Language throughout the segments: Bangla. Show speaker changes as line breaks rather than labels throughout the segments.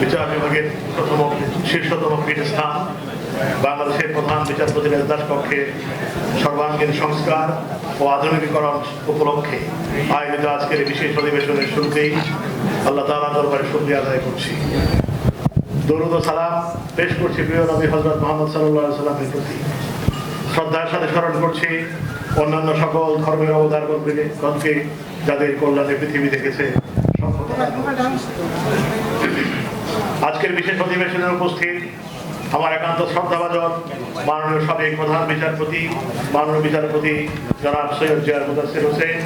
বিচার বিভাগের প্রথম শীর্ষতম পীঠস্থান বাংলাদেশের প্রধান বিচারপতি দাস কক্ষে সর্বাঙ্গীন সংস্কার ও আধুনিকীকরণ উপলক্ষে আয়োজিত আজকের বিশেষ অধিবেশনের শুরুতেই আল্লাহ তালা দরবারে শুক্রিয়া আদায় করছি। দরুদ সালাম পেশ করছি প্রিয় নবী হজরত মোহাম্মদ সাল্লাহ সাল্লামের প্রতি। শ্রদ্ধার সাথে স্মরণ করছি অন্যান্য সকল ধর্মের অবদান অবদারগণকে যাদের কল্যাণে পৃথিবী দেখেছে আজকের বিশেষ অধিবেশনে উপস্থিত আমার একান্ত শ্রদ্ধাভাজন মাননীয় সাবেক প্রধান বিচারপতি, মাননীয় বিচারপতি জনাব সৈয়দ জিয়ার মুদাসির হোসেন,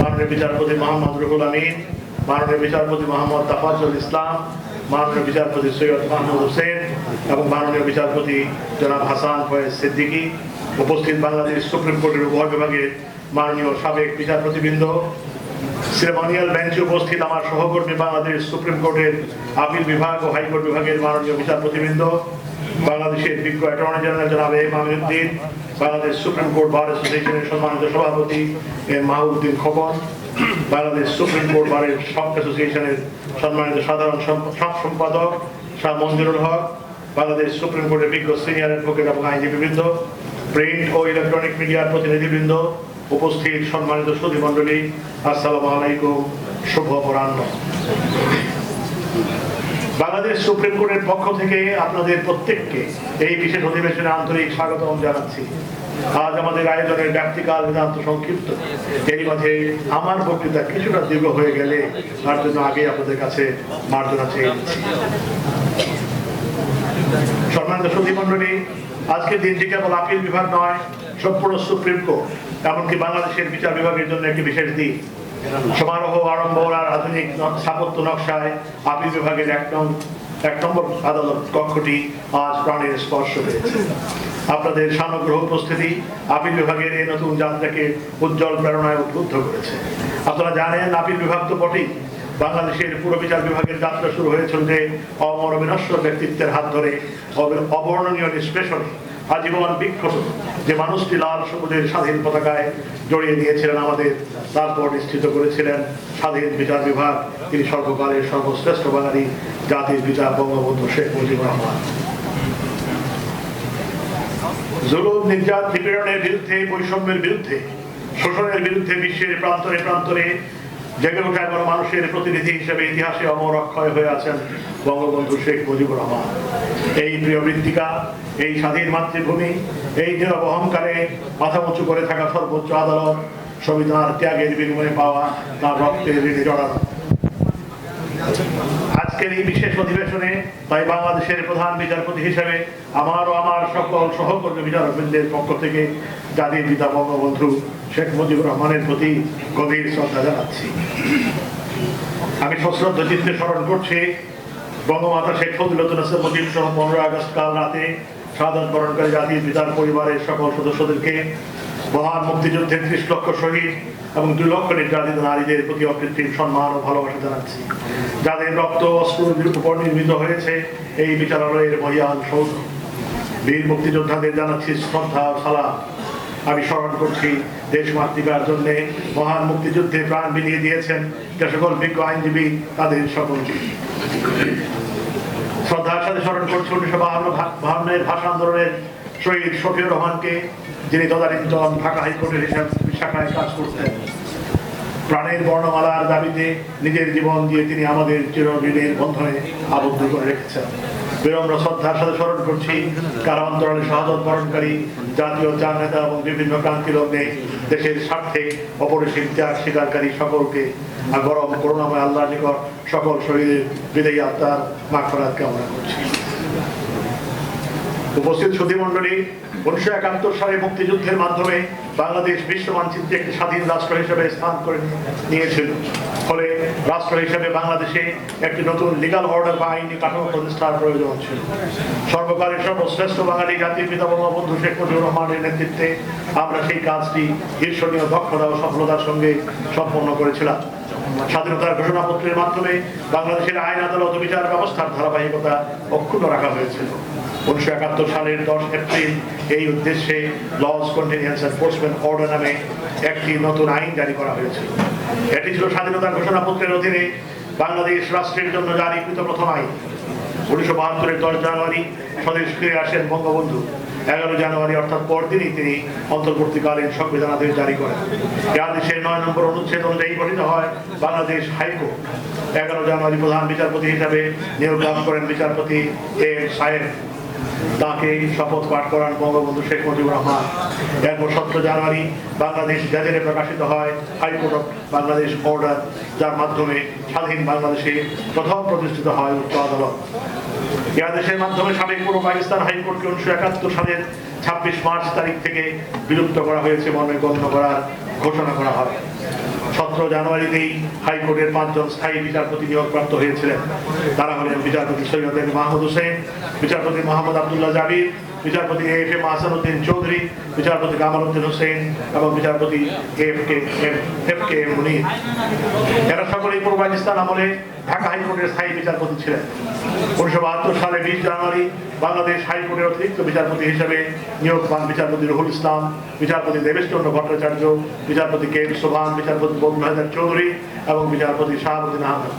মাননীয় বিচারপতি মোহাম্মদ রুহুল আমিন, মাননীয় বিচারপতি মোহাম্মদ তাফাজুল ইসলাম, মাননীয় বিচারপতি সৈয়দ মাহমুদ হোসেন এবং মাননীয় বিচারপতি জনাব হাসান ফয়েজ সিদ্দিকী। উপস্থিত বাংলাদেশ সুপ্রিম কোর্টের উভয় বিভাগের মাননীয় সাবেক বিচারপতিবৃন্দ সেরেমনিয়াল বেঞ্চে উপস্থিত আমার সহকর্মী বাংলাদেশ সুপ্রিম কোর্টের আপিল বিভাগ ও হাইকোর্ট বিভাগের মাননীয় বিচারপতিবৃন্দ, বাংলাদেশের বিজ্ঞ অ্যাটর্নি জেনারেল জনাব M Aminuddin Bangladesh supreme court bar অ্যাসোসিয়েশনের সম্মানিত সভাপতি M Mahbuddin Khokon, Bangladesh supreme court বারের শপ অ্যাসোসিয়েশনের সম্মানিত সাধারণ সহ সম্পাদক শাহ মঞ্জুরুল হক, বাংলাদেশ সুপ্রিম কোর্টের বিজ্ঞ সিনিয়র অ্যাডভোকেট এবং আইনজীবীবৃন্দ, প্রিন্ট ও ইলেকট্রনিক মিডিয়ার প্রতিনিধিবৃন্দ উপস্থিত সম্মানিত সুধী মণ্ডলী আসসালামু আলাইকুম শুভ অপরাহ্ন বাংলাদেশ সুপ্রিম কোর্টের পক্ষ থেকে আপনাদের প্রত্যেককে এই বিশেষ অধিবেশনে আন্তরিক স্বাগতম জানাচ্ছি। আজ আমাদের আয়োজনের ব্যক্তিকাল বেদান্ত সংক্ষিপ্ত। এই মাঝে আমার বক্তৃতা কিছুটা দীর্ঘ হয়ে গেলে তার জন্য আগে আপনাদের কাছে মার্জনা চেয়ে নিচ্ছি। সম্মানিত সুধী মণ্ডলী আজকের দিনটি কেবল আপিল বিভাগ নয়, সম্পূর্ণ সুপ্রিম কোর্ট। এমনকি বাংলাদেশের বিচার বিভাগের জন্য একটি বিশেষ দিন। সমারোহ আড়ম্বর আর আধুনিক স্থাপত্য নকশায় আপিল বিভাগের এক নং এক নম্বর আদালত কক্ষটি আজ প্রাণের স্পর্শ পেয়েছে। আপনাদের সানগ্রহ উপস্থিতি আপিল বিভাগের এই নতুন যাত্রাকে উজ্জ্বল প্রেরণায় উদ্বুদ্ধ করেছে। আপনারা জানেন, আপিল বিভাগ তো বটেই। বাংলাদেশের পুরো বিচার বিভাগের যাত্রা শুরু হয়েছিল যে অমর বিনশ্বর ব্যক্তিত্বের হাত ধরে অব- অবর্ণনীয় নিষ্পেষণে। আজীবন বিক্ষত যে মানুষটি লাল সবুজের স্বাধীন পতাকায় জড়িয়ে দিয়েছিলেন আমাদের, তারপর নিশ্চিত করেছিলেন স্বাধীন বিচার বিভাগ। তিনি সর্বকালের সর্বশ্রেষ্ঠ বাঙালি জাতির বিচার বঙ্গবন্ধু শেখ মুজিবুর রহমান। জুলুম, নির্যাত, নিপীড়নের বিরুদ্ধে, বৈষম্যের বিরুদ্ধে, শোষণের বিরুদ্ধে বিশ্বের প্রান্তরে প্রান্তরে জেগে ওঠা এবং মানুষের প্রতিনিধি হিসেবে ইতিহাসে অমর অক্ষয় হয়ে আছেন বঙ্গবন্ধু শেখ মুজিবুর রহমান। এই প্রিয় মৃত্তিকা, এই স্বাধীন মাতৃভূমি, এই নীরব অহংকারে মাথা উঁচু করে থাকা সর্বোচ্চ আদালত সংবিধান ত্যাগের বিনিময়ে পাওয়া তার রক্তের ঋণে জড়ানো আজকের এই বিশেষ অধিবেশনে তাই বাংলাদেশের প্রধান বিচারপতি হিসেবে আমার ও আমার সকল সহকর্মী বিচারকবৃন্দের পক্ষ থেকে জাতির পিতা বঙ্গবন্ধু শেখ মুজিবুর রহমানের প্রতি গভীর শ্রদ্ধা জানাচ্ছি। আমি সশ্রদ্ধ চিত্তে স্মরণ করছি বঙ্গমাতা শেখ ফজিলতুল মুজিব সহ পনেরো আগস্ট কাল রাতে সাধারণ বরণকারী জাতির পিতার পরিবারের সকল সদস্যদেরকে মহান মুক্তিযুদ্ধের ত্রিশ লক্ষ শহীদ এবং দুই লক্ষ নির্যাতিত নারীদের প্রতি অকৃত্রিম সম্মান ও ভালোবাসা জানাচ্ছি। যাদের রক্ত অস্ত্রের উপর নির্মিত হয়েছে, এই বিচারালয়ের মহিয়ান সৌধ। বীর মুক্তিযোদ্ধাদের জানাচ্ছি শ্রদ্ধা ও সালাম। আমি স্মরণ করছি, দেশ মাতৃকার জন্য মহান মুক্তিযুদ্ধে প্রাণ বিলিয়ে দিয়েছেন যে সকল বিজ্ঞ আইনজীবী, তাদের সকলকে। শ্রদ্ধার সাথে স্মরণ করছি উনিশশো বাহান্ন বাহান্নের ভাষা আন্দোলনের শহীদ শফিউর রহমানকে, যিনি তদানীন্তন ঢাকা হাইকোর্টের হিসাব শাখায় কাজ করতেন প্রাণের বর্ণমালার দাবিতে নিজের জীবন দিয়ে তিনি আমাদের চিরঋণের বন্ধনে আবদ্ধ করে রেখেছেন। বিনম্র শ্রদ্ধার সাথে স্মরণ করছি। কারান্তরালে শাহাদত বরণকারী, জাতীয় চার নেতা এবং বিভিন্ন ক্রান্তি লগ্নে দেশের স্বার্থে অপরিসীম ত্যাগ স্বীকারকারী সকলকে গরম করুণাময় আল্লাহ নিকট সকল শহীদের বিদায়ী আত্মার মাগফরাত কামনা করছি। উপস্থিত সুধীমণ্ডলী উনিশশো একাত্তর সালে মুক্তিযুদ্ধের মাধ্যমে বাংলাদেশ বিশ্ব মানচিত্রে একটি স্বাধীন রাষ্ট্র হিসেবে স্থান করে নিয়েছিল। ফলে রাষ্ট্র হিসেবে বাংলাদেশে একটি নতুন লিগাল অর্ডার বা আইনি কাঠামো প্রতিষ্ঠার প্রয়োজন ছিল। সর্বকালের সর্বশ্রেষ্ঠ বাঙালি জাতির পিতা বঙ্গবন্ধু শেখ মুজিবুর রহমানের নেতৃত্বে আমরা সেই কাজটি ঈর্ষণীয় দক্ষতা ও সফলতার সঙ্গে সম্পন্ন করেছিলাম। স্বাধীনতার ঘোষণাপত্রের মাধ্যমে বাংলাদেশের আইন, আদালত বিচার ব্যবস্থার ধারাবাহিকতা অক্ষুণ্ণ রাখা হয়েছিল। উনিশশো একাত্তর সালের দশ এপ্রিল এই উদ্দেশ্যে লস কন্টিনিয়েন্স এনফোর্সমেন্ট অর্ডার নামে একটি নতুন আইন জারি করা হয়েছে। এটি ছিল স্বাধীনতার ঘোষণাপত্রের অধীনে বাংলাদেশ রাষ্ট্রের জন্য জারিকৃত প্রথম আইন। উনিশশো বাহাত্তরের দশ জানুয়ারি স্বদেশ ফিরে আসেন বঙ্গবন্ধু। এগারো জানুয়ারি অর্থাৎ পরদিনই তিনি অন্তর্বর্তীকালীন সংবিধান আদেশ জারি করেন। এ আদেশের নয় নম্বর অনুচ্ছেদ অনুযায়ী গঠিত হয় বাংলাদেশ হাইকোর্ট। এগারো জানুয়ারি প্রধান বিচারপতি হিসাবে নিয়োগ লাভ করেন বিচারপতি এ সাহেব তাকে শপথ পাঠ করান বঙ্গবন্ধু শেখ মুজিবুর রহমান। এরপর সতেরো জানুয়ারি বাংলাদেশ গেজেটে প্রকাশিত হয় হাইকোর্ট অফ বাংলাদেশ অর্ডার, যার মাধ্যমে স্বাধীন বাংলাদেশে প্রথম প্রতিষ্ঠিত হয় উচ্চ আদালত। এই আদেশের মাধ্যমে সাবেক পূর্ব পাকিস্তান হাইকোর্টকে উনিশশো একাত্তর সালের ছাব্বিশ মার্চ তারিখ থেকে বিলুপ্ত করা হয়েছে মর্মে গণ্য করার ঘোষণা করা হয়। সতেরো জানুয়ারিতেই হাইকোর্টের পাঁচজন স্থায়ী বিচারপতি নিয়োগপ্রাপ্ত হয়েছিলেন। তারা হলেন বিচারপতি সৈয়দ মাহমুদ হোসেন, বিচারপতি মোহাম্মদ আবদুল্লাহ জাবির বিচারপতি এফ এম আসানুদ্দিন চৌধুরী, বিচারপতি কামাল উদ্দিন হোসেন এবং বিচারপতি এরা সকলেই পূর্ব পাকিস্তান আমলে ঢাকা হাইকোর্টের স্থায়ী বিচারপতি ছিলেন। উনিশশো বাহাত্তর সালে বিশ জানুয়ারি বাংলাদেশ হাইকোর্টের অতিরিক্ত বিচারপতি হিসেবে নিয়োগ পান বিচারপতি রুহুল ইসলাম, বিচারপতি দেবেশচন্দ্র ভট্টাচার্য, বিচারপতি কে এম সোভান, বিচারপতি ববুল হায়দার চৌধুরী এবং বিচারপতি শাহাবুদ্দিন আহমেদ।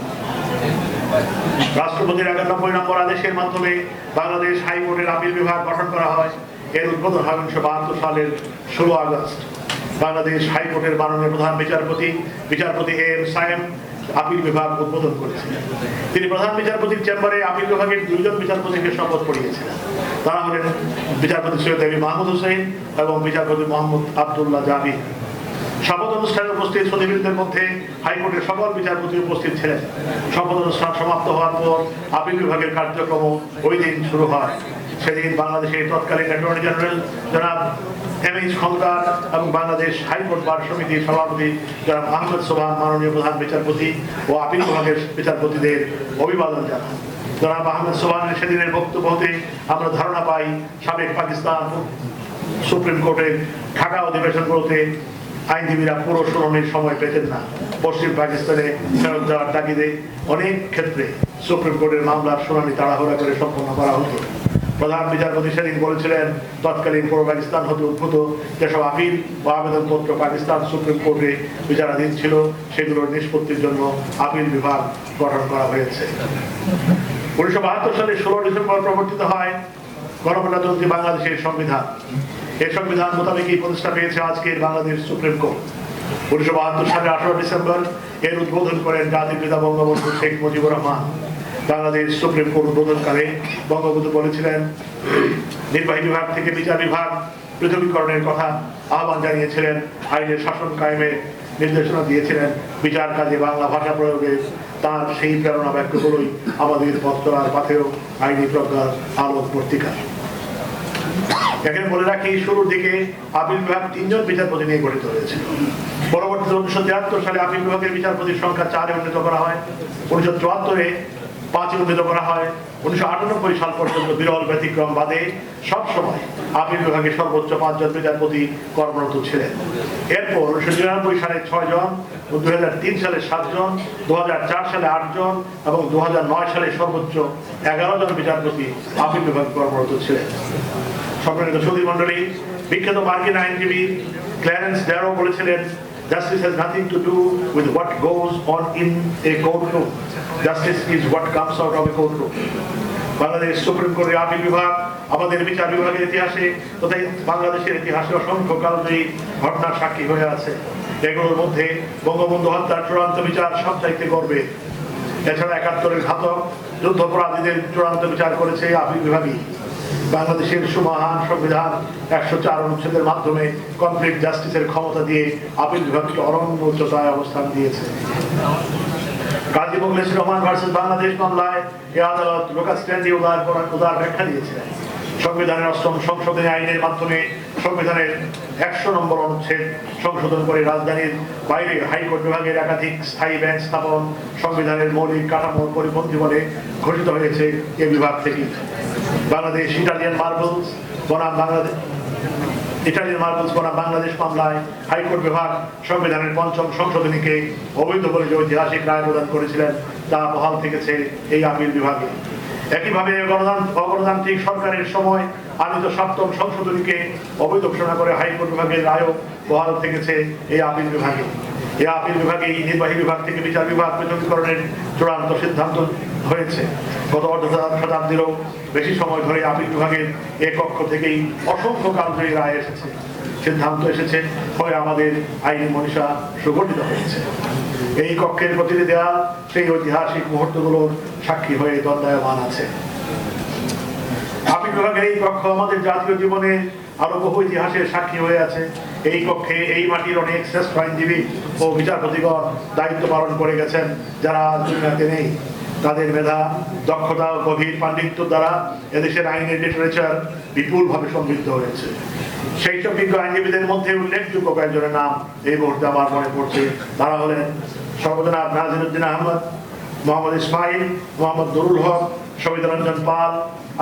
রাষ্ট্রপতির একানব্বই নম্বর আদেশের মাধ্যমে বাংলাদেশ হাইকোর্টের আপিল বিভাগ গঠন করা হয়। এর উদ্বোধন হয় উনিশশো বাহাত্তর সালের ষোলো আগস্ট। বাংলাদেশ হাইকোর্টের মাননীয় প্রধান বিচারপতি বিচারপতি এ এম সায়েম আপিল বিভাগ উদ্বোধন করেছিলেন। তিনি প্রধান বিচারপতির চেম্বারে আপিল বিভাগের দুইজন বিচারপতিকে শপথ পড়িয়েছিলেন। তারা হলেন বিচারপতি সৈয়দ আলী মাহমুদ হোসেন এবং বিচারপতি মোহাম্মদ আবদুল্লাহ জাবির শপথ অনুষ্ঠানে উপস্থিত সচিবদের মধ্যে হাইকোর্টের সকল বিচারপতি উপস্থিত ছিলেন। শপথ অনুষ্ঠান সমাপ্ত হওয়ার পর আপিল বিভাগের কার্যক্রম ওই দিন শুরু হয়। সেদিন বাংলাদেশের তৎকালীন অ্যাটর্নি জেনারেল জনাব এম এইচ খন্দকার এবং বাংলাদেশ হাইকোর্ট বার সমিতির সভাপতি জনাব আহমেদ সোবান মাননীয় প্রধান বিচারপতি ও আপিল বিভাগের বিচারপতিদের অভিবাদন জানান। জনাব আহমেদ সোবানের সেদিনের বক্তব্য হতে আমরা ধারণা পাই, সাবেক পাকিস্তান সুপ্রিম কোর্টের ঢাকা অধিবেশনগুলোতে আইনজীবীরা পুরো শুনানির সময় পেতেন না। পশ্চিম পাকিস্তানে ফেরত যাওয়ার তাগিদে অনেক ক্ষেত্রে সুপ্রিম কোর্টের মামলার শুনানি তাড়াহুড়া করে সম্পন্ন করা হতো। প্রধান বিচারপতি সেদিন বলেছিলেন, তৎকালীন পূর্ব পাকিস্তান হতে উদ্ভূত যেসব আপিল ও আবেদনপত্র পাকিস্তান সুপ্রিম কোর্টে বিচারাধীন ছিল, সেগুলোর নিষ্পত্তির জন্য আপিল বিভাগ গঠন করা হয়েছে। উনিশশো বাহাত্তর সালের ষোলো ডিসেম্বর প্রবর্তিত হয় গণপ্রজাতন্ত্রী বাংলাদেশের সংবিধান। এই সংবিধান মোতাবেকই প্রতিষ্ঠা পেয়েছে আজকের বাংলাদেশ সুপ্রিম কোর্ট। উনিশশো বাহাত্তর সালের আঠারো ডিসেম্বর এর উদ্বোধন করেন জাতির পিতা বঙ্গবন্ধু শেখ মুজিবুর রহমান। বাংলাদেশ সুপ্রিম কোর্ট উদ্বোধনকালে বঙ্গবন্ধু বলেছিলেন, নির্বাহী বিভাগ থেকে বিচার বিভাগ পৃথকীকরণের কথা আহ্বান জানিয়েছিলেন, আইনের শাসন কায়েমে নির্দেশনা দিয়েছিলেন, বিচার কাজে বাংলা ভাষা প্রয়োগে তার সেই প্রেরণা ব্যক্তগুলোই আমাদের পথ পাথেও আইনি প্রজ্ঞার আলোক পত্রিকা এখানে বলে রাখি, শুরুর দিকে আপিল বিভাগ তিনজন বিচারপতি নিয়ে গঠিত হয়েছে। পরবর্তীতে উনিশশো তিয়াত্তর সালে আপিল বিভাগের বিচারপতির সংখ্যা চারে উন্নীত করা হয়, উনিশশো চুয়াত্তরে পাঁচে উন্নীত করা হয়, উনিশশো আটানব্বই সাল পর্যন্ত বিরল ব্যতিক্রম বাদে সব সময় আপিল বিভাগে সর্বোচ্চ পাঁচজন বিচারপতি কর্মরত ছিলেন। এরপর উনিশশো নিরানব্বই সালে ছয় জন দু হাজার তিন সালে সাতজন দু হাজার চার সালে আটজন এবং দু হাজার নয় সালে সর্বোচ্চ এগারো জন বিচারপতি আপিল বিভাগে কর্মরত ছিলেন। সম্মানিত সুধী মন্ডলী বিখ্যাত মার্কিন আইনজীবী ক্ল্যারেন্স ড্যারো বলেছিলেন, Justice has nothing to do with what goes on in a courtroom. Justice is what comes out of a courtroom. Bangladesh supreme কোর্টের আপিল বিভাগ, আমাদের বিচার বিভাগের ইতিহাসে, তথা বাংলাদেশের ইতিহাসে অসংখ্য কালজয়ী ঘটনার সাক্ষী হয়ে আছে এগুলোর মধ্যে বঙ্গবন্ধু হত্যার চূড়ান্ত বিচার সবচাইতে গর্বে এছাড়া একাত্তরের ঘাতক, যুদ্ধাপরাধীদের চূড়ান্ত বিচার করেছে আপিল বিভাগই বাংলাদেশের সুমহান সংবিধান একশো চার অনুচ্ছেদের মাধ্যমে কমপ্লিট জাস্টিসের ক্ষমতা দিয়ে আপিল বিভাগকে অরণ্য উচ্চতায় অবস্থান দিয়েছে। মোগলেশ রহমান ভার্সেস বাংলাদেশ মামলায় এ আদালত লোকাল স্ট্যান্ডে উদার উদার ব্যাখ্যা দিয়েছিলেন সংবিধানের অষ্টম সংশোধনী আইনের মাধ্যমে সংবিধানের একশো নম্বর অনুচ্ছেদ সংশোধন করে রাজধানীর বাইরে হাইকোর্ট বিভাগের একাধিক স্থায়ী ব্যাংক স্থাপন সংবিধানের মৌলিক কাঠামোর পরিপন্থী বলে ঘোষিত হয়েছে এ বিভাগ থেকে বাংলাদেশ ইটালিয়ান মার্বলস বনাম বাংলাদেশ ইটালিয়ান মার্বলস বনাম বাংলাদেশ মামলায় হাইকোর্ট বিভাগ সংবিধানের পঞ্চম সংশোধনীকে অবৈধ বলে যে ঐতিহাসিক রায় প্রদান করেছিলেন তা বহাল থেকেছে এই আপিল বিভাগে। একইভাবে অগণতান্ত্রিক সরকারের সময় আনিত সপ্তম সংশোধনীকে অবৈধ ঘোষণা করে হাইকোর্ট বিভাগের রায়ও বহাল থেকেছে এই আপিল বিভাগে। এই আপিল বিভাগে এই নির্বাহী বিভাগ থেকে বিচার বিভাগ পৃথকীকরণের চূড়ান্ত সিদ্ধান্ত হয়েছে। গত অর্ধ শতাব্দীরও বেশি সময় ধরে আপিল বিভাগের এ কক্ষ থেকেই অসংখ্য কালজয়ী রায় এসেছে, সিদ্ধান্ত এসেছে, ফলে আমাদের আইনি মনীষা সুগঠিত হয়েছে। এই কক্ষের প্রতিটি দেয়াল সেই ঐতিহাসিক মুহূর্তগুলোর সাক্ষী হয়ে দণ্ডায়মান আছে। আপিল বিভাগের এই কক্ষ আমাদের জাতীয় জীবনে আরও বহু ইতিহাসের সাক্ষী হয়ে আছে। এই কক্ষে এই মাটির অনেক শ্রেষ্ঠ আইনজীবী ও বিচারপতিগণ দায়িত্ব পালন করে গেছেন, যারা দুনিয়াতে নেই। তাদের মেধা, দক্ষতা ও গভীর পাণ্ডিত্য দ্বারা এদেশের আইনের লিটারেচার বিপুলভাবে সমৃদ্ধ হয়েছে। সেই সব বিজ্ঞ আইনজীবীদের মধ্যে উল্লেখযোগ্য কয়েকজনের নাম এই মুহূর্তে আমার মনে পড়ছে। তারা হলেন সর্বজনাব Naziruddin Ahmad, Mohammad Ismail, Mohammad Nurul Haque Shahid Ranjan Pal,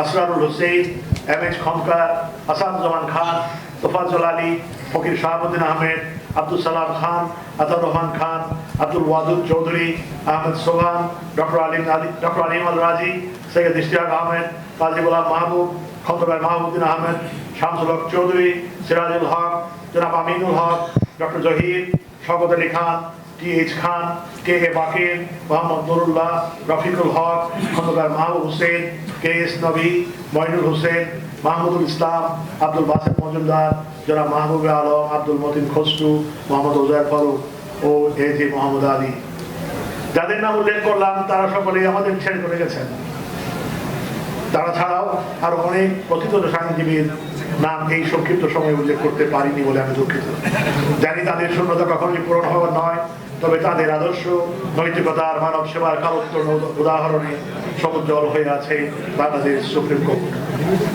Asrarul Hossain M H Khondkar, Asaduzzaman Khan Tofazzal Ali, Fakir Shahabuddin Ahmed Abdul Salam Khan Ataur Rahman Khan, Abdul Wadud Chowdhury, Ahmed Sohan, doctor Alim Ali, doctor Alim Al Razi Syed Ishtiaq Ahmed, Kazi Golam মাহবুব, খন্দকার মাহবুদ্দিন আহমেদ, শামসুল হক চৌধুরী, সিরাজুল হক, জনাব Aminul Haque, doctor Zahir, Shawkat Ali Khan, T H Khan, K A Bakir, Mohammad Nurullah, Rafiqul Haque, Khondaker Mahbub Hossain, K S Nabi Mainul Hossain, Mahmudul Islam, Abdul Based Majumdar জনাব মাহবুবে আলম, আব্দুল মতিন খসরু, মোহাম্মদ ওজায় ফারুক ও এ জি মোহাম্মদ আলী। যাদের নাম উল্লেখ করলাম, তারা সকলেই আমাদের ছেড়ে চলে গেছেন। তারা ছাড়াও আরও অনেক কথিত সাংজীবীর নাম এই সংক্ষিপ্ত সময় উল্লেখ করতে পারিনি বলে আমি দুঃখিত। জানি তাদের শূন্যতা কখনোই পূরণ হওয়ার নয়। তবে তাদের আদর্শ, নৈতিকতার মানব সেবার কালত্ব উদাহরণে সমুজ্জ্বল হয়ে আছে বাংলাদেশ সুপ্রিম কোর্ট।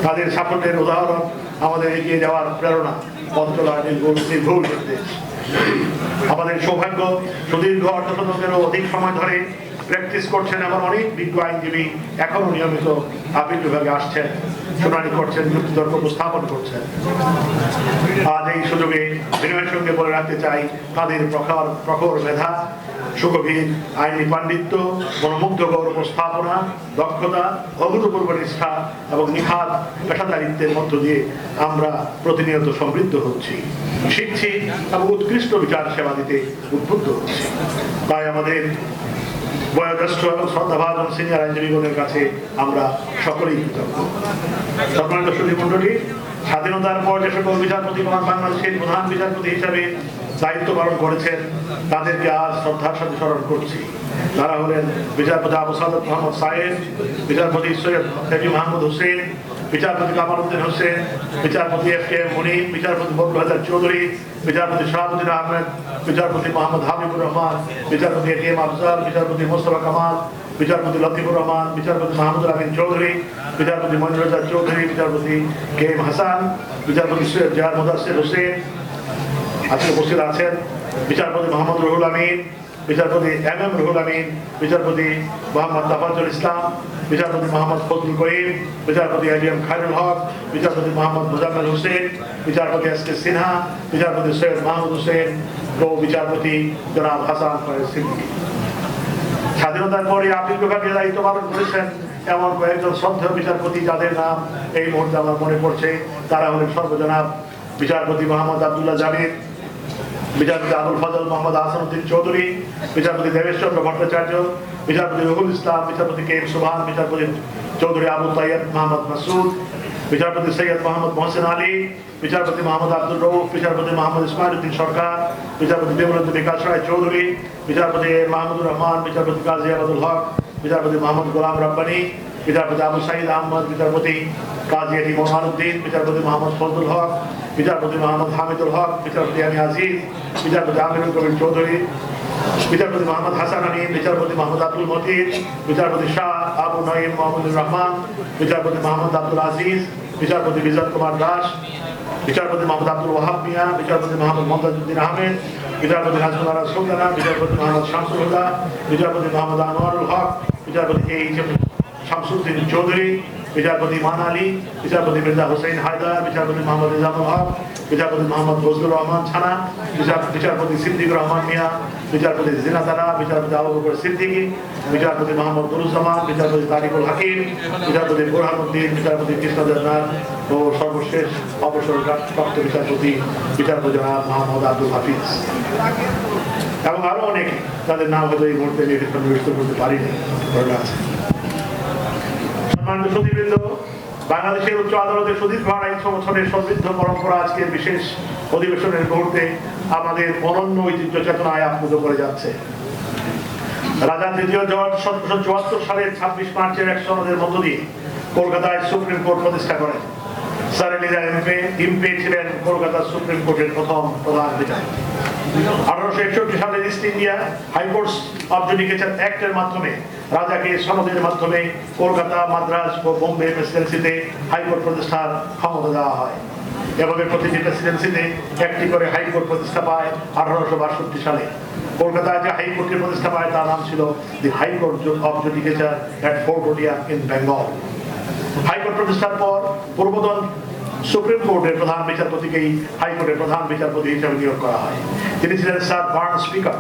তাদের সাফল্যের উদাহরণ আমাদের এগিয়ে যাওয়ার প্রেরণা আমাদের সৌভাগ্য, সুদীর্ঘ অর্থতন্ত্রেরও অধিক সময় ধরে প্র্যাকটিস করছেন এমন অনেক বিজ্ঞ আইনজীবী এখনও নিয়মিত আপিল বিভাগে আসছেন, শুনানি করছেন যুক্তিতর্ক উপস্থাপন করছেন। আজ এই সুযোগে বিনয়ের সঙ্গে বলে রাখতে চাই, তাদের প্রখর প্রখর মেধা, সুগভীর আইনি পাণ্ডিত্য, মনোমুগ্ধকর উপস্থাপনা, দক্ষতা, অভূতপূর্ব নিষ্ঠা এবং নিখাত পেশাদারিত্বের মধ্য দিয়ে আমরা প্রতিনিয়ত সমৃদ্ধ হচ্ছি, শিখছি এবং উৎকৃষ্ট বিচার সেবা দিতে উদ্বুদ্ধ হচ্ছি। তাই আমাদের সিনিয়র আইনজীবীগণের কাছে আমরা সকলেই স্বাধীনতার পর যে সকল বিচারপতি বাংলাদেশের প্রধান বিচারপতি হিসাবে দায়িত্ব পালন করেছেন, তাদেরকে আজ শ্রদ্ধার সাথে স্মরণ করছি। তারা হলেন বিচারপতি আবু সাদ মোহাম্মদ সাহেব বিচারপতি সৈয়দ হেবি মাহমুদ হোসেন বিচারপতি কামাল উদ্দিন হোসেন, বিচারপতি এফ কে মুনিম বিচারপতি বদরু হাজার চৌধুরী, বিচারপতি শাহাবুদ্দিন আহমেদ, বিচারপতি মোহাম্মদ হাবিবুর রহমান, বিচারপতি এ এম আফজাল, বিচারপতি মোস্তফা কামাল, বিচারপতি লতিফুর রহমান, বিচারপতি মাহমুদুল আমিন চৌধুরী, বিচারপতি মঞ্জুর চৌধুরী, বিচারপতি কে এম হাসান, বিচারপতি সৈয়দ জাহার মুদাসির হোসেন, আজকে উপস্থিত আছেন বিচারপতি মোহাম্মদ রুহুল আমিন বিচারপতি এম এম রুহুল আমিন, বিচারপতি মোহাম্মদ তাফাজুল ইসলাম, বিচারপতি মোহাম্মদ ফজলুল করিম, বিচারপতি এম খায়রুল হক, বিচারপতি মোহাম্মদ মুজাম্মেল হোসেন, বিচারপতি এস কে সিনহা, বিচারপতি সৈয়দ মাহমুদ হোসেন ও বিচারপতি জনাব হাসান স্বাধীনতার পরে আপিল বিভাগে দায়িত্ব পালন করেছেন এমন কয়েকজন শ্রদ্ধেয় বিচারপতি যাদের নাম এই মুহূর্তে আমার মনে পড়ছে, তারা হলেন সর্বজনাব বিচারপতি মোহাম্মদ আবদুল্লাহ জামির বিচারপতি আবুল ফজল মোহাম্মদ হাসানুদ্দিন চৌধুরী, বিচারপতি দেবেশ চন্দ্র ভট্টাচার্য, বিচারপতি রহুল ইসলাম, বিচারপতি কে এম সুবহান, বিচারপতি চৌধুরী আবু তাইয়দ মোহাম্মদ মাসুদ বিচারপতি সৈয়দ মোহাম্মদ মোহসেন আলী, বিচারপতি মোহাম্মদ আব্দুল রৌফ বিচারপতি মোহাম্মদ ইসমাইল উদ্দিন সরকার, বিচারপতি বিমলুদ্দিন বিকাশ রায় চৌধুরী, বিচারপতি মাহমুদুর রহমান, বিচারপতি কাজী আবাদুল হক, বিচারপতি মোহাম্মদ গোলাম রব্বানি বিচারপতি আবু সাইদ আহমদ বিচারপতি কাজী মোহানুদ্দিন বিচারপতি মোহাম্মদ ফজলুল হক বিচারপতি মোহাম্মদ হামিদুল হক বিচারপতি আমি আজিজ বিচারপতি আমিরুল কবির চৌধুরী বিচারপতি মোহাম্মদ হাসান আলী বিচারপতি মোহাম্মদ আব্দুল মতিন বিচারপতি শাহ আবু নঈম মোহাম্মদুর রহমান বিচারপতি মোহাম্মদ আব্দুল আজিজ বিচারপতি বিজন কুমার দাস বিচারপতি মোহাম্মদ আব্দুল ওয়াহাব মিয়া বিচারপতি মোহাম্মদ মমতাজুদ্দিন আহমেদ বিচারপতি নাজমুল আরা সুলতানা বিচারপতি মোহাম্মদ শামসুল হুদা বিচারপতি মোহাম্মদ আনোয়ারুল হক বিচারপতি এইচ এম শামসুদ্দিন চৌধুরী, বিচারপতি মান আলী, বিচারপতি মির্জা হোসেন হায়দার, বিচারপতি মোহাম্মদ ইজামুল হক বিচারপতি মোহাম্মদ ফজলুর রহমান ছানা বিচারপতি সিদ্দিকুর রহমান মিয়া, বিচারপতি জিনাতারা বিচারপতি আবু বকর সিদ্দিকী, বিচারপতি মোহাম্মদ নুরুজ্জামান, বিচারপতি তারিকুল হাকিম, বিচারপতি বোরহানুদ্দিন, বিচারপতি নাথ ও সর্বশেষ অবসরপ্রাপ্ত বিচারপতি বিচারপতি মোহাম্মদ আব্দুল হাফিজ। এবং আরও অনেকে তাদের নাম হয়তো এই মুহূর্তে এখানে করতে পারিনি আছে। সম্মানিত সুদীবৃন্দ বাংলাদেশের উচ্চ আদালতের সুদীর্ঘ আইন বছরের সমৃদ্ধ পরম্পরা আজকের বিশেষ অধিবেশনের মুহূর্তে আমাদের অনন্য ঐতিহ্য চেতনায় আপ্লুত করে যাচ্ছে। রাজা তৃতীয় জর্জ সতেরোশো চুয়াত্তর সালের ছাব্বিশ মার্চের এক সনদের মধ্য দিয়ে কলকাতায় সুপ্রিম কোর্ট প্রতিষ্ঠা করেন। প্রতিষ্ঠার ক্ষমতা দেওয়া হয়। এভাবে প্রতিটি প্রেসিডেন্সিতে একটি করে হাইকোর্ট প্রতিষ্ঠা পায় আঠারোশো বাষট্টি সালে। কলকাতায় যে হাইকোর্টের প্রতিষ্ঠা পায় তার নাম ছিল the high court of judicature in Bengal high court প্রতিষ্ঠার পর পূর্বতন সুপ্রিম কোর্টের প্রধান বিচারপতিকেই হাইকোর্টের প্রধান বিচারপতি হিসেবে নিয়োগ করা হয়। তিনি ছিলেন স্যার বার্ন স্পিকার।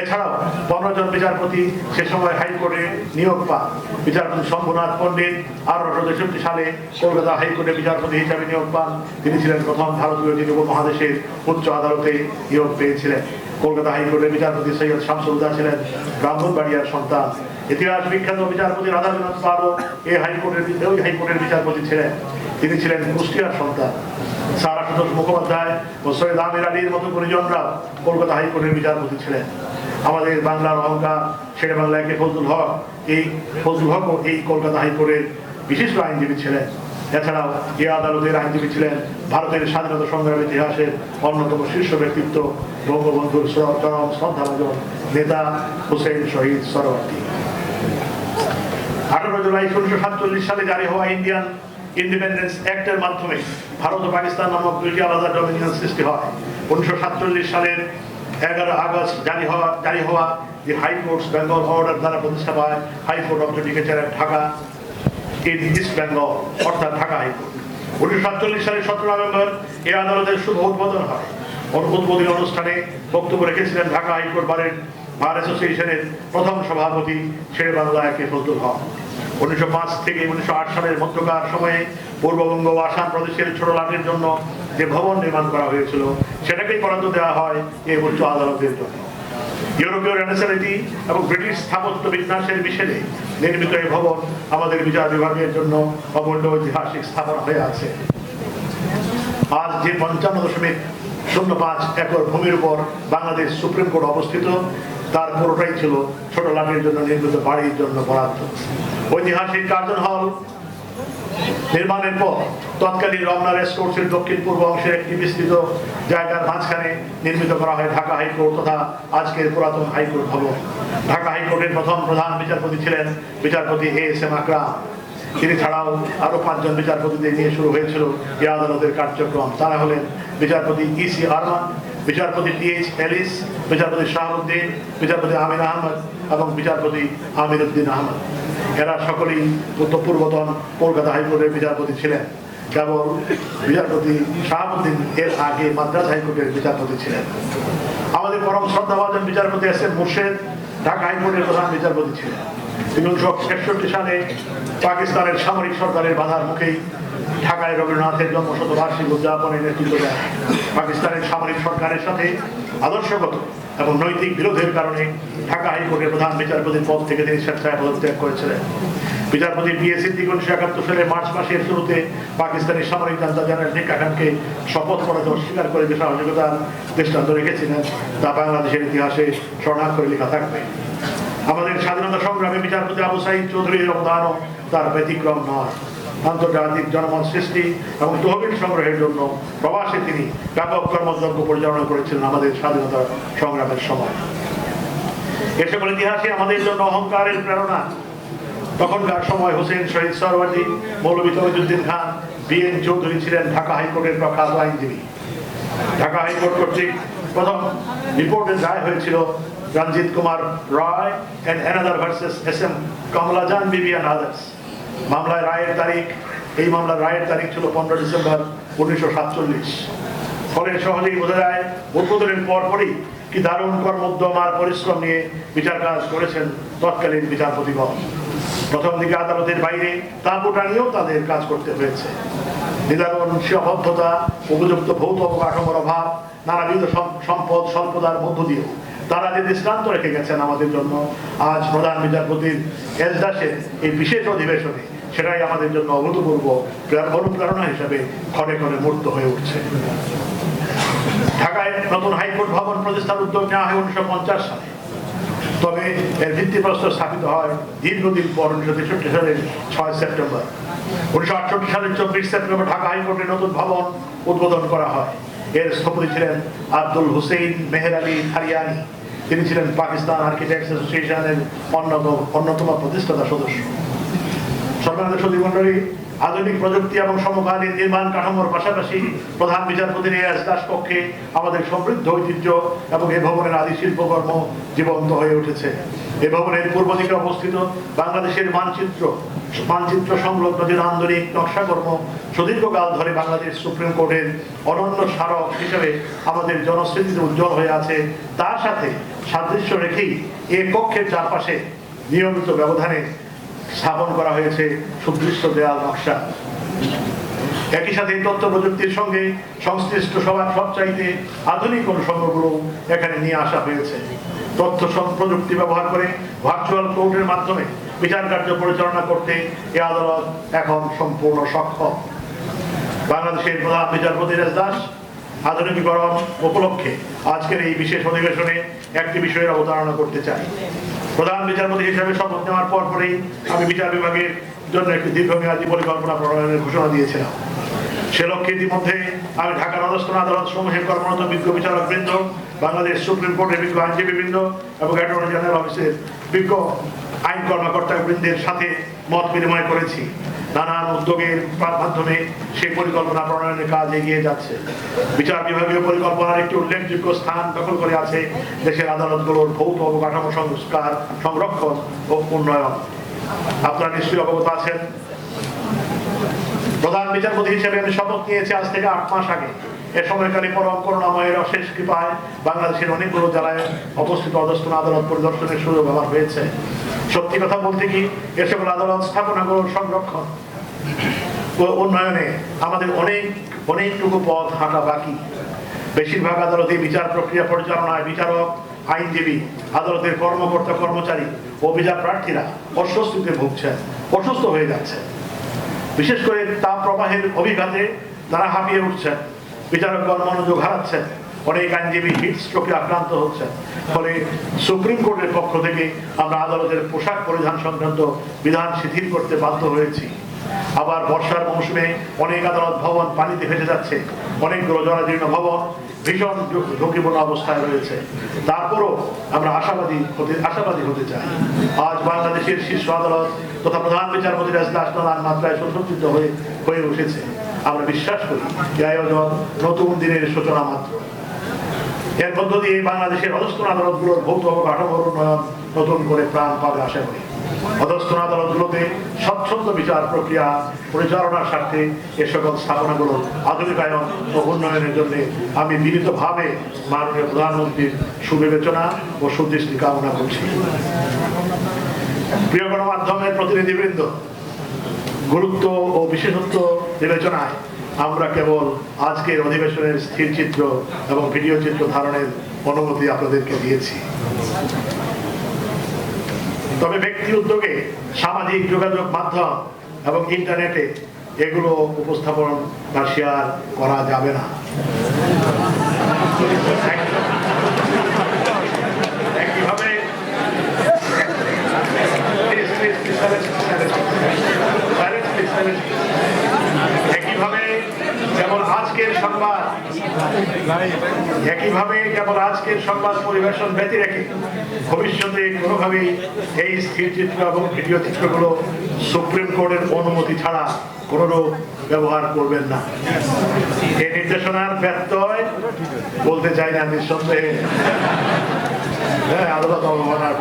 এছাড়াও পনেরো জন বিচারপতি সে সময় হাইকোর্টে নিয়োগ পান। বিচারপতি শম্ভুনাথ পণ্ডিত, আঠারোশো তেষট্টি সালে কলকাতা হাইকোর্টে বিচারপতি হিসাবে নিয়োগ পান। তিনি ছিলেন প্রথম ভারতীয় যিনি উপমহাদেশের উচ্চ আদালতে নিয়োগ পেয়েছিলেন। কলকাতা হাইকোর্টের বিচারপতি সৈয়দ শামসুদ্দা ছিলেন ব্রাহ্মণবাড়িয়ার সন্তান। ইতিহাস বিখ্যাত বিচারপতি রাধাবিনোদ পালও এই হাইকোর্টের ওই হাইকোর্টের বিচারপতি ছিলেন। তিনি ছিলেন কুষ্টিয়ার সন্তান। স্যার আশুতোষ মুখোপাধ্যায় ও সৈয়দ আমির আলীর মতো পরিজনরা কলকাতা হাইকোর্টের বিচারপতি ছিলেন। আমাদের বাংলার অহংকার, শেরে বাংলায় কে ফজলুল হক, এই ফজলুল হক এই কলকাতা হাইকোর্টের বিশিষ্ট আইনজীবী ছিলেন। এছাড়াও এ আদালতের আইনজীবী ছিলেন। ভারতের স্বাধীনতা সংগ্রামের ইতিহাসের অন্যতম শীর্ষ ব্যক্তিত্ব, বঙ্গবন্ধুর চরম শ্রদ্ধাভাজন নেতা হুসেন শহীদ সরওয়ার্দী। আঠারো জুলাই উনিশশো সাতচল্লিশ সালে জারি হওয়া ইন্ডিয়ান ইন্ডিপেন্ডেন্স অ্যাক্টের মাধ্যমে ভারত ও পাকিস্তান নামক দুইটি আলাদা ডমিনিয়ন সৃষ্টি হয়। উনিশশো সাতচল্লিশ সালের এগারো আগস্ট জারি হওয়া জারি হওয়া যে হাইকোর্টস বেঙ্গল অর্ডার দ্বারা প্রতিষ্ঠা পায় high court of judicature Dhaka in east Bengal অর্থাৎ ঢাকা হাইকোর্ট উনিশশো সাতচল্লিশ সালের সতেরো নভেম্বর এ আদালতের শুভ উদ্বোধন হয়। উদ্বোধনী অনুষ্ঠানে বক্তব্য রেখেছিলেন ঢাকা হাইকোর্ট বারের বার অ্যাসোসিয়েশনের প্রথম সভাপতি শেরে একে ফজলুল হক। উনিশশো পাঁচ থেকে উনিশশো আট সালের মধ্যকার সময়ে পূর্ববঙ্গ ও আসাম প্রদেশের ছোট লাটের জন্য যে ভবন নির্মাণ করা হয়েছিল, সেটাকেই বরাদ্দ দেওয়া হয় এই উচ্চ আদালতের জন্য। ইউরোপীয় রেনেসারেটি এবং ব্রিটিশ স্থাপত্য বিন্যাসের মিশেলে নির্মিত এই ভবন আমাদের বিচার বিভাগের জন্য অমূল্য ঐতিহাসিক স্থাপনা হয়ে আছে। আজ যে পঞ্চান্ন দশমিক শূন্য পাঁচ একর ভূমির উপর বাংলাদেশ সুপ্রিম কোর্ট অবস্থিত তার পুরোটাই ছিল ছোট লাভের জন্য নির্মিত বাড়ির জন্য বরাদ্দ। ঐতিহাসিক কার্জন হল নির্মাণের পর তৎকালীন রমনা রেস কোর্সের দক্ষিণ পূর্ব অংশের একটি বিস্তৃত জায়গার মাঝখানে নির্মিত করা হয় ঢাকা হাইকোর্ট তথা আজকের পুরাতন হাইকোর্ট ভবন। ঢাকা হাইকোর্টের প্রথম প্রধান বিচারপতি ছিলেন বিচারপতি এ এস এম আকরাম। তিনি ছাড়াও আরও পাঁচজন বিচারপতিদের নিয়ে শুরু হয়েছিল এই আদালতের কার্যক্রম। তারা হলেন বিচারপতি ই সি আরমান বিচারপতি টি এইচ বিচারপতি শাহাবুদ্দিন, বিচারপতি আমিন আহমদ এবং বিচারপতি আমির উদ্দিন আহমদ। এরা সকলেই পূর্বতন কলকাতা হাইকোর্টের বিচারপতি ছিলেন। কেবল বিচারপতি শাহাবুদ্দিন এর আগে মাদ্রাস হাইকোর্টের বিচারপতি ছিলেন। আমাদের পরম শ্রদ্ধাভাজন বিচারপতি এস এম মুর্শেদ ঢাকা হাইকোর্টের প্রধান বিচারপতি ছিলেন। তিনি উনিশশো একষট্টি সালে পাকিস্তানের সামরিক সরকারের বাধার মুখেই ঢাকায় রবীন্দ্রনাথের জন্মশতবার্ষিকী উদযাপনের নেতৃত্ব দেন। পাকিস্তানের সামরিক সরকারের সাথে আদর্শগত এবং নৈতিক বিরোধের কারণে ঢাকা হাইকোর্টের প্রধান বিচারপতির পদ থেকে তিনি স্বেচ্ছায় পদত্যাগ করেছিলেন। বিচারপতি বিএ সিদ্দিক উনিশশো একাত্তর সালের মার্চ মাসের শুরুতে পাকিস্তানি সামরিক জান্তা জেনারেল নিকা খানকে শপথ করাতে অস্বীকার করে যে সাহসিকতার দৃষ্টান্ত রেখেছিলেন, তা বাংলাদেশের ইতিহাসে স্বর্ণাক্ষরে লেখা থাকবে। আমাদের স্বাধীনতা সংগ্রামে বিচারপতি আবু সাইদ চৌধুরীর অবদানও তার ব্যতিক্রম নয়। আন্তর্জাতিক জনমত সৃষ্টি এবং তহবিল সংগ্রহের জন্য প্রবাসে তিনি ব্যাপক কর্মযজ্ঞ পরিচালনা করেছিলেন আমাদের স্বাধীনতা সংগ্রামের সময়। এ সকল ইতিহাসে আমাদের জন্য অহংকারের প্রেরণা। তখনকার সময় হোসেন শহীদ সরওয়ার্দী, মৌলভী তমিজুদ্দিন খান বিএন চৌধুরী ছিলেন ঢাকা হাইকোর্টের প্রখ্যাত আইনজীবী। ঢাকা হাইকোর্ট কর্তৃক প্রথম রিপোর্টে রায় হয়েছিল Ranjit Kumar Roy and another versus S M Kamalajan Bibi and others মামলায় রায়ের তারিখ, এই মামলার রায়ের তারিখ ছিল পনেরো ডিসেম্বর উনিশশো সাতচল্লিশ। ফলে সহজেই বোঝা যায়, উদ্বোধনের পরপরই কি দারুণ কর্মোদ্যম আর পরিশ্রম নিয়ে বিচার কাজ করেছেন তৎকালীন বিচারপতিগণ প্রথম দিকে আদালতের বাইরে তাঁবুটা নিয়েও তাদের কাজ করতে হয়েছে। নিদারুণ সীমাবদ্ধতা, উপযুক্ত ভৌত অবকাঠামোর অভাব, নানাবিধ সম্পদ স্বল্পতার মধ্য দিয়েও। তারা যে দৃষ্টান্ত রেখে গেছেন আমাদের জন্য, আজ প্রধান বিচারপতির এজদাসের এই বিশেষ অধিবেশনে সেটাই আমাদের জন্য অভূতপূর্ব অনুপ্রেরণা হিসেবে ক্ষণে ক্ষণে মূর্ত হয়ে উঠছে। ঢাকায় নতুন হাইকোর্ট ভবন প্রতিষ্ঠার উদ্যোগ নেওয়া হয় উনিশশো পঞ্চাশ সালে। তবে এর ভিত্তিপ্রস্তর স্থাপিত হয় দীর্ঘদিন পর উনিশশো তেষট্টি সালের ছয় সেপ্টেম্বর। উনিশশো আটষট্টি সালের চব্বিশ সেপ্টেম্বর ঢাকা হাইকোর্টের নতুন ভবন উদ্বোধন করা হয়। এর স্থপতি ছিলেন আব্দুল হুসেইন মেহের আলী হারিয়ানি। তিনি ছিলেন পাকিস্তান আর্কিটেক্টস অ্যাসোসিয়েশনের অন্যতম অন্যতম প্রতিষ্ঠাতা সদস্য। সচিবমণ্ডলী আধুনিক প্রযুক্তি এবং সমকালীন নির্মাণ কাঠামোর পাশাপাশি প্রধান বিচারপতির এই দাস কক্ষে আমাদের সমৃদ্ধ ঐতিহ্য এবং এ ভবনের আদি শিল্পকর্ম জীবন্ত হয়ে উঠেছে। এ ভবনের পূর্ব দিকে অবস্থিত বাংলাদেশের মানচিত্র মানচিত্র সংলগ্ন যে নান্দনিক নকশাকর্ম সুদীর্ঘকাল ধরে বাংলাদেশ সুপ্রিম কোর্টের অনন্য স্মারক হিসেবে আমাদের জনস্মৃতিতে উজ্জ্বল হয়ে আছে, তার সাথে সাদৃশ্য রেখেই এ কক্ষের চারপাশে নিয়মিত ব্যবধানে স্থাপন করা হয়েছে সুদৃশ্য দেয়াল নকশা। একই সাথে তথ্য প্রযুক্তির সঙ্গে সংশ্লিষ্ট সবার সবচাইতে আধুনিক অনুষঙ্গগুলো এখানে নিয়ে আসা হয়েছে। তথ্য প্রযুক্তি ব্যবহার করে ভার্চুয়াল কোর্টের মাধ্যমে বিচার কার্য পরিচালনা করতে এ আদালত এখন সম্পূর্ণ সক্ষম। বাংলাদেশের প্রধান বিচারপতি দাস আধুনিকীকরণ উপলক্ষে আজকের এই বিশেষ অধিবেশনে একটি বিষয়ের অবতারণা করতে চাই। প্রধান বিচারপতি হিসেবে শপথ নেওয়ার পর পরেই আমি বিচার বিভাগের জন্য একটি দীর্ঘমেয়াদী পরিকল্পনা প্রণয়নের ঘোষণা দিয়েছিলাম। সে লক্ষ্যে ইতিমধ্যে আমি ঢাকার অধস্থন আদালত সমূহে কর্মরত বিজ্ঞ বিচারক বৃন্দ বাংলাদেশ সুপ্রিম কোর্টের বিজ্ঞ আইনজীবী বৃন্দ এবং অ্যাটর্নি জেনারেল অফিসের বিজ্ঞ আইন কর্মকর্তা বৃন্দের সাথে মত বিনিময় করেছি। নানান উদ্যোগের মাধ্যমে সেই পরিকল্পনা প্রণয়নের কাজ এগিয়ে যাচ্ছে। বিচার বিভাগীয় পরিকল্পনার একটি উল্লেখযোগ্য স্থান দখল করে আছে দেশের আদালতগুলোর ভৌত অবকাঠামো সংস্কার, সংরক্ষণ ও উন্নয়ন। আপনারা নিশ্চয়ই অবগত আছেন। প্রধান বিচারপতি হিসেবে আমি শপথ নিয়েছি আজ থেকে আট মাস আগে। এ সময়কালে পরম করুণাময়ের অশেষ কৃপায় বাংলাদেশের অনেকগুলো জেলায় অবস্থিত অধস্থন আদালত পরিদর্শনের সুযোগ আমার হয়েছে। সত্যি কথা বলতে কি এ সকল আদালত স্থাপনাগুলোর সংরক্ষণ ও উন্নয়নে আমাদের অনেক, অনেকটুকু পথ হাঁটা বাকি। বেশিরভাগ আদালতে বিচার প্রক্রিয়া পরিচালনায় বিচারক, আইনজীবী, আদালতের কর্মকর্তা, কর্মচারী ও বিচার প্রার্থীরা অস্বস্তিতে ভুগছেন, অসুস্থ হয়ে যাচ্ছে বিশেষ করে তাপ প্রবাহের অভিঘাতে তারা হাঁপিয়ে উঠছেন। বিচারকগণ মনোযোগ হারাচ্ছেন, অনেক আইনজীবী হিট স্ট্রোকে আক্রান্ত হচ্ছেন। ফলে সুপ্রিম কোর্টের পক্ষ থেকে আমরা আদালতের পোশাক পরিধান সংক্রান্ত বিধান শিথিল করতে বাধ্য হয়েছি। আবার বর্ষার মৌসুমে অনেক আদালত ভবন পানিতে ভেসে যাচ্ছে অনেকগুলো জরাজীর্ণ ভবন ভীষণ ঝুঁকিপূর্ণ অবস্থায় রয়েছে। তারপরও আমরা আশাবাদী হতে আশাবাদী হতে চাই। আজ বাংলাদেশের শীর্ষ আদালত তথা প্রধান বিচারপতির দাস নানান মাত্রায় সুসজ্জিত হয়ে হয়ে উঠেছে। আমরা বিশ্বাস করি। এই আয়োজন নতুন দিনের সূচনা মাত্র। এর মধ্য দিয়ে বাংলাদেশের অধস্থন আদালতগুলোর ভৌত অবকাঠামোর উন্নয়ন নতুন করে প্রাণ পাবে আশা করি অধস্থন আদালতগুলোতে স্বচ্ছন্দ বিচার প্রক্রিয়া, পরিচালনার স্বার্থে এ সকল স্থাপনাগুলোর আধুনিকায়ন ও উন্নয়নের জন্য আমি বিনীতভাবে মাননীয় প্রধানমন্ত্রীর সুবিবেচনা ও সুদৃষ্টি কামনা করছি। প্রিয় গণমাধ্যমের প্রতিনিধিবৃন্দ গুরুত্ব ও বিশেষত্ব বিবেচনায় আমরা কেবল আজকের অধিবেশনের স্থির চিত্র এবং ভিডিও চিত্র ধারণের অনুমতি আপনাদেরকে দিয়েছি। তবে ব্যক্তি উদ্যোগে সামাজিক যোগাযোগ মাধ্যম এবং ইন্টারনেটে এগুলো উপস্থাপন বা শেয়ার করা যাবে না। একইভাবে কেবল আজকের সংবাদ পরিবেশন ব্যতি রেখে ভবিষ্যতে কোনোভাবেই এই স্থির চিত্র এবং ভিডিও চিত্রগুলো সুপ্রিম কোর্টের অনুমতি ছাড়া কোনোরূপ ব্যবহার করবেন না। এই নির্দেশনার ব্যত্যয় বলতে চাই না নিঃসন্দেহে। হ্যাঁ আদালত অবমাননার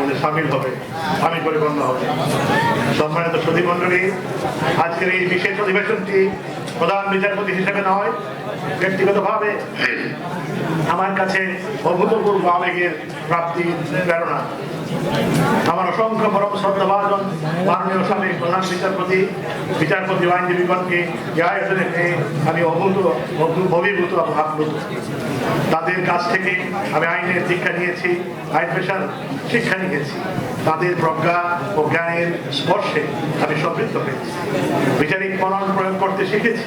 আমি পরিপন্ন হবে। সম্মানিত সতী মন্ডলী আজকের এই বিশেষ অধিবেশনটি প্রধান বিচারপতি হিসেবে নয় ব্যক্তিগতভাবে আমার কাছে অভূতপূর্ব আবেগের প্রাপ্তি প্রেরণা। আমার অসংখ্য পরম শ্রদ্ধাভাজন, মাননীয় সাবেক প্রধান বিচারপতি বিচারপতি আইনজীবীগণকে এ আয়োজনে আমি অভূত অভিভূত এবং আপ্লুত। তাদের কাছ থেকে আমি আইনের শিক্ষা নিয়েছি, আইন পেশার শিক্ষা নিয়েছি। তাদের প্রজ্ঞা ও জ্ঞানের স্পর্শে আমি সমৃদ্ধ হয়েছি। বিচারিক মনন প্রয়োগ করতে শিখেছি।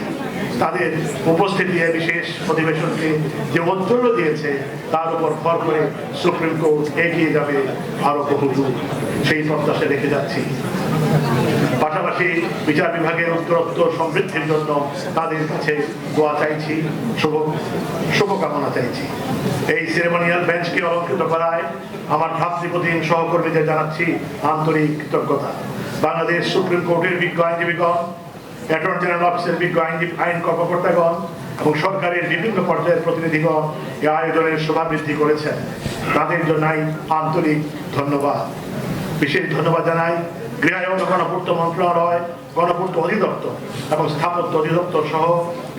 তাদের উপস্থিতি বিশেষ অধিবেশনকে যে ঔজ্জ্বল্য দিয়েছে, তার উপর ভর করে সুপ্রিম কোর্ট এগিয়ে যাবে আরও বহু সেই প্রত্যাশা রেখে যাচ্ছি। পাশাপাশি বিচার বিভাগের উত্তরোত্তর সমৃদ্ধির জন্য তাদের কাছে দোয়া চাইছি, শুভ, শুভকামনা চাইছি। এই সেরেমোনিয়াল বেঞ্চকে অলঙ্কৃত করায় আমার ভ্রাতৃপ্রতিম সহকর্মীদের জানাচ্ছি আন্তরিক কৃতজ্ঞতা। বাংলাদেশ সুপ্রিম কোর্টের বিজ্ঞ আইনজীবীগণ অ্যাটর্নি জেনারেল অফিসের বিজ্ঞ আইনজীবী আইন কর্মকর্তাগণ এবং সরকারের বিভিন্ন পর্যায়ের প্রতিনিধিগণ এই আয়োজনের শোভা বৃদ্ধি করেছেন। তাদের জন্যই আন্তরিক ধন্যবাদ। বিশেষ ধন্যবাদ জানাই গৃহায়ন গণপূর্ত মন্ত্রণালয়, গণপূর্ত অধিদপ্তর এবং স্থাপত্য অধিদপ্তর সহ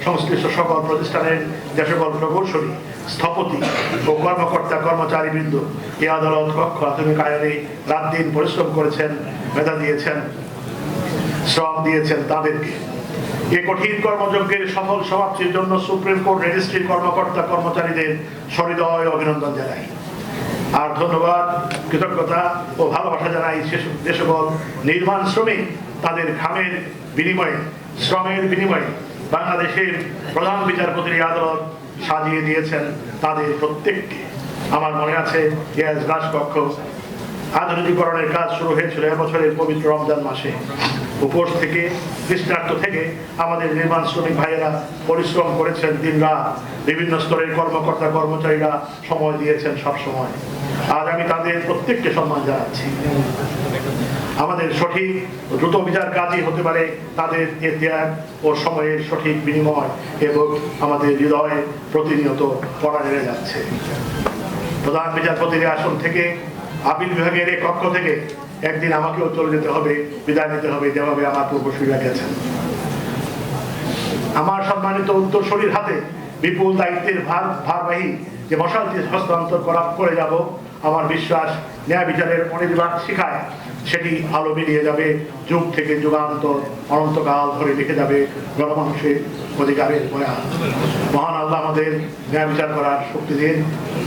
সংশ্লিষ্ট সকল প্রতিষ্ঠানের যে সকল প্রকৌশলী, স্থপতি ও কর্মকর্তা কর্মচারীবৃন্দ এ আদালত কক্ষ আধুনিক আয়নে রাত দিন পরিশ্রম করেছেন, মেধা দিয়েছেন। শ্রম দিয়েছেন তাদেরকে। এই কঠিন কর্মযজ্ঞের সফল সমাপ্তির জন্য সুপ্রিম কোর্ট রেজিস্ট্রির কর্মকর্তা কর্মচারীদের সহৃদয় অভিনন্দন জানাই। আর ধন্যবাদ, কৃতজ্ঞতা ও ভালোবাসা জানাই যে নির্মাণ শ্রমিক তাদের ঘামের বিনিময়ে, শ্রমের বিনিময়ে বাংলাদেশের প্রধান বিচারপতির আদালত সাজিয়ে দিয়েছেন তাদের প্রত্যেককে। আমার মনে আছে ইয়াজ রাজকক্ষ। আধুনিকীকরণের কাজ শুরু হয়েছিল এবছরের পবিত্র রমজান মাসে। উপোস থেকে দৃষ্টান্ত থেকে আমাদের নির্মাণ শ্রমিক ভাইয়েরা পরিশ্রম করেছেন দিন রাত। বিভিন্ন স্তরের কর্মকর্তা, কর্মচারীরা সময় দিয়েছেন সব সময়। আজ আমি তাদের প্রত্যেককে সম্মান জানাচ্ছি। আমাদের সঠিক দ্রুত বিচার কাজই হতে পারে তাদের এ ত্যাগ ও সময়ের সঠিক বিনিময় এবং আমাদের হৃদয়ে প্রতিনিয়ত পড়া নেড়ে যাচ্ছে। প্রধান বিচারপতির আসন থেকে আপিল বিভাগের এই কক্ষ থেকে একদিন আমাকেও চলে যেতে হবে, বিদায় নিতে হবে, যেভাবে আমার পূর্বসূরীরা গেছেন। আমার সম্মানিত উত্তরসূরির হাতে বিপুল দায়িত্বের ভার, ভারবাহী যে মশালটি হস্তান্তর করা, করে যাব, আমার বিশ্বাস, ন্যায় বিচারের অনির্বাণ শিখায়। সেটি আলো মিলিয়ে যাবে, যুগ থেকে যুগান্তর, অনন্তকাল ধরে লিখে যাবে গণমানুষের অধিকারের বয়ান মহান আল্লাহ আমাদের ন্যায় বিচার করার শক্তি দিন।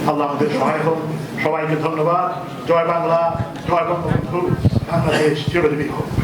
আল্লাহ আমাদের সহায় হোক। সবাইকে ধন্যবাদ। জয় বাংলা, জয় বঙ্গবন্ধু। বাংলাদেশ চিরজীবী হোক।